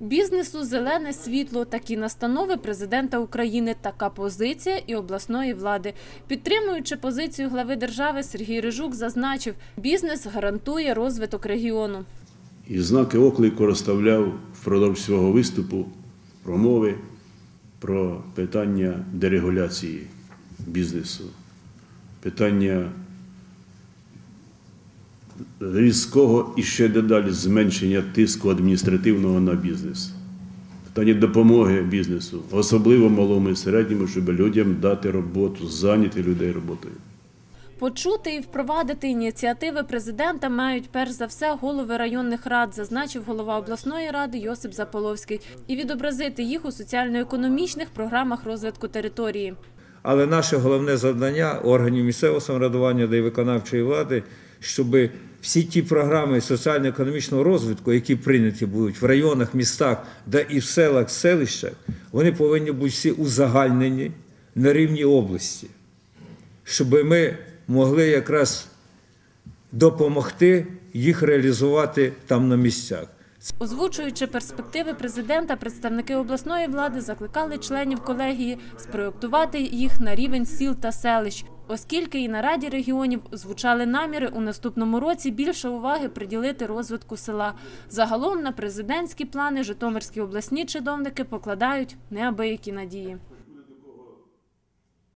Бізнесу зелене світло, такі настанови президента України, така позиція і обласної влади. Підтримуючи позицію глави держави, Сергій Рижук зазначив, бізнес гарантує розвиток регіону. І знаки оклику розставляв впродовж свого виступу промови про питання дерегуляції бізнесу, питання різкого і ще дедалі зменшення тиску адміністративного на бізнес, питання допомоги бізнесу, особливо малому і середньому, щоб людям дати роботу, зайняти людей роботою. Почути і впровадити ініціативи президента мають перш за все голови районних рад, зазначив голова обласної ради Йосип Заполовський, і відобразити їх у соціально-економічних програмах розвитку території. Але наше головне завдання органів місцевого самоврядування та й виконавчої влади, щоб всі ті програми соціально-економічного розвитку, які прийняті будуть в районах, містах, да і в селах, селищах, вони повинні бути всі узагальнені на рівні області, щоб ми могли якраз допомогти їх реалізувати там на місцях. Озвучуючи перспективи президента, представники обласної влади закликали членів колегії спроектувати їх на рівень сіл та селищ, оскільки і на раді регіонів звучали наміри у наступному році більше уваги приділити розвитку села. Загалом на президентські плани Житомирські обласні чиновники покладають неабиякі надії.